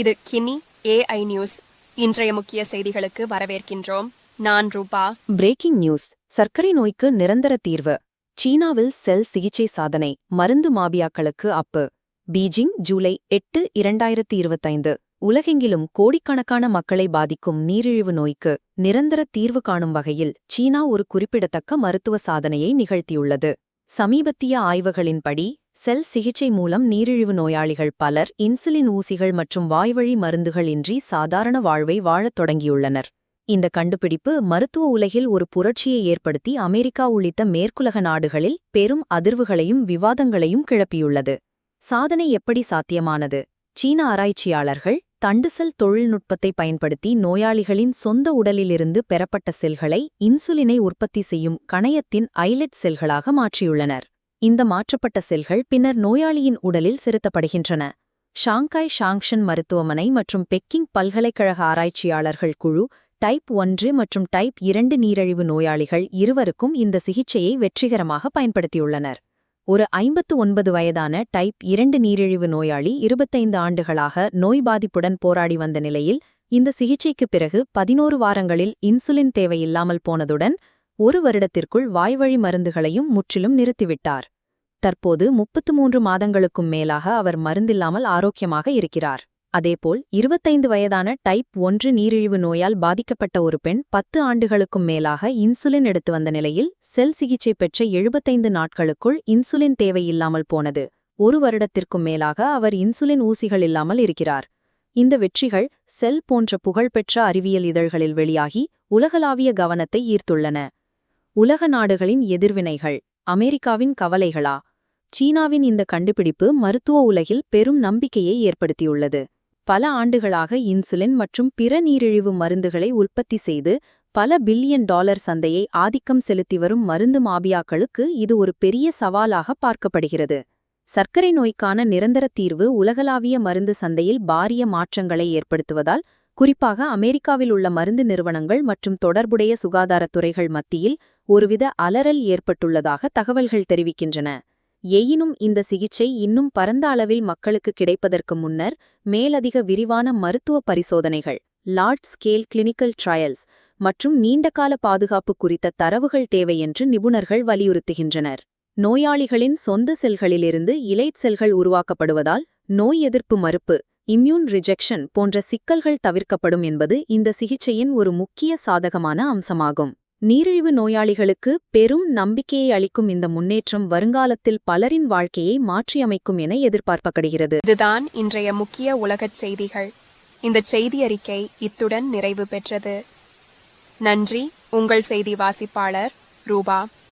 இது Guinea AI news இன்றைய முக்கிய செய்திகளுக்கு வரவேற்கின்றோம். நான் ரூபா. பிரேக்கிங் நியூஸ் சர்க்கரை நோய்க்கு நிரந்தர தீர்வு. சீனாவில் செல் சிகிச்சை சாதனை. மருந்து மாபியாக்களுக்கு அப்பு. பீஜிங் ஜூலை எட்டு இரண்டாயிரத்தி இருபத்தைந்து. உலகெங்கிலும் கோடிக்கணக்கான மக்களை பாதிக்கும் நீரிழிவு நோய்க்கு நிரந்தர தீர்வு காணும் வகையில் சீனா ஒரு குறிப்பிடத்தக்க மருத்துவ சாதனையை நிகழ்த்தியுள்ளது. சமீபத்திய ஆய்வுகளின்படி செல் சிகிச்சை மூலம் நீரிழிவு நோயாளிகள் பலர் இன்சுலின் ஊசிகள் மற்றும் வாய்வழி மருந்துகள் இன்றி சாதாரண வாழ்வை வாழத் தொடங்கியுள்ளனர். இந்த கண்டுபிடிப்பு மருத்துவ உலகில் ஒரு புரட்சியை ஏற்படுத்தி அமெரிக்கா உள்ளிட்ட மேற்குலக நாடுகளில் பெரும் அதிர்வுகளையும் விவாதங்களையும் கிளப்பியுள்ளது. சாதனை எப்படி சாத்தியமானது? சீன ஆராய்ச்சியாளர்கள் தண்டுசெல் தொழில்நுட்பத்தை பயன்படுத்தி நோயாளிகளின் சொந்த உடலிலிருந்து பெறப்பட்ட செல்களை இன்சுலினை உற்பத்தி செய்யும் கணையத்தின் ஐலெட் செல்களாக மாற்றியுள்ளனர். இந்த மாற்றப்பட்ட செல்கள் பின்னர் நோயாளியின் உடலில் செலுத்தப்படுகின்றன. ஷாங்காய் ஷாங்ஷன் மருத்துவமனை மற்றும் பெக்கிங் பல்கலைக்கழக ஆராய்ச்சியாளர்கள் குழு டைப் ஒன்று மற்றும் டைப் இரண்டு நீரிழிவு நோயாளிகள் இருவருக்கும் இந்த சிகிச்சையை வெற்றிகரமாக பயன்படுத்தியுள்ளனர். ஒரு ஐம்பத்து ஒன்பது வயதான டைப் இரண்டு நீரிழிவு நோயாளி இருபத்தைந்து ஆண்டுகளாக நோய் பாதிப்புடன் போராடி வந்த நிலையில் இந்த சிகிச்சைக்குப் பிறகு பதினோரு வாரங்களில் இன்சுலின் தேவையில்லாமல் போனதுடன் ஒரு வருடத்திற்குள் வாய்வழி மருந்துகளையும் முற்றிலும் நிறுத்திவிட்டார். தற்போது முப்பத்து மூன்று மாதங்களுக்கும் மேலாக அவர் மருந்தில்லாமல் ஆரோக்கியமாக இருக்கிறார். அதேபோல் இருபத்தைந்து வயதான டைப் ஒன்று நீரிழிவு நோயால் பாதிக்கப்பட்ட ஒரு பெண் பத்து ஆண்டுகளுக்கும் மேலாக இன்சுலின் எடுத்து வந்த நிலையில் செல் சிகிச்சை பெற்ற எழுபத்தைந்து நாட்களுக்குள் இன்சுலின் தேவையில்லாமல் போனது. ஒரு வருடத்திற்கும் மேலாக அவர் இன்சுலின் ஊசிகள் இல்லாமல் இருக்கிறார். இந்த வெற்றிகள் செல் போன்ற புகழ்பெற்ற அறிவியல் இதழ்களில் வெளியாகி உலகளாவிய கவனத்தை ஈர்த்துள்ளன. உலக நாடுகளின் எதிர்வினைகள் அமெரிக்காவின் கவலைகளா? சீனாவின் இந்த கண்டுபிடிப்பு மருத்துவ உலகில் பெரும் நம்பிக்கையை ஏற்படுத்தியுள்ளது. பல ஆண்டுகளாக இன்சுலின் மற்றும் பிற நீரிழிவு மருந்துகளை உற்பத்தி செய்து பல பில்லியன் டாலர் சந்தையை ஆதிக்கம் செலுத்தி வரும் மருந்து மாபியாக்களுக்கு இது ஒரு பெரிய சவாலாக பார்க்கப்படுகிறது. சர்க்கரை நோய்க்கான நிரந்தர தீர்வு உலகளாவிய மருந்து சந்தையில் பாரிய மாற்றங்களை ஏற்படுத்துவதால் குறிப்பாக அமெரிக்காவில் உள்ள மருந்து நிறுவனங்கள் மற்றும் தொடர்புடைய சுகாதாரத்துறைகள் மத்தியில் ஒருவித அலறல் ஏற்பட்டுள்ளதாக தகவல்கள் தெரிவிக்கின்றன. எயினும் இந்த சிகிச்சை இன்னும் பரந்த அளவில் மக்களுக்கு கிடைப்பதற்கு முன்னர் மேலதிக விரிவான மருத்துவ பரிசோதனைகள் லார்ஜ் ஸ்கேல் கிளினிக்கல் ட்ரையல்ஸ் மற்றும் நீண்டகால பாதுகாப்பு குறித்த தரவுகள் தேவை என்று நிபுணர்கள் வலியுறுத்துகின்றனர். நோயாளிகளின் சொந்த செல்களிலிருந்து இலைட் செல்கள் உருவாக்கப்படுவதால் நோய் எதிர்ப்பு மறுப்பு இம்யூன் ரிஜெக்ஷன் போன்ற சிக்கல்கள் தவிர்க்கப்படும் என்பது இந்த சிகிச்சையின் ஒரு முக்கிய சாதகமான அம்சமாகும். நீரிழிவு நோயாளிகளுக்கு பெரும் நம்பிக்கையை அளிக்கும் இந்த முன்னேற்றம் வருங்காலத்தில் பலரின் வாழ்க்கையை மாற்றியமைக்கும் என எதிர்பார்க்கப்படுகிறது. இதுதான் இன்றைய முக்கிய உலகச் செய்திகள். இந்த செய்தி அறிக்கை இத்துடன் நிறைவு பெற்றது. நன்றி. உங்கள் செய்தி வாசிப்பாளர் ரூபா.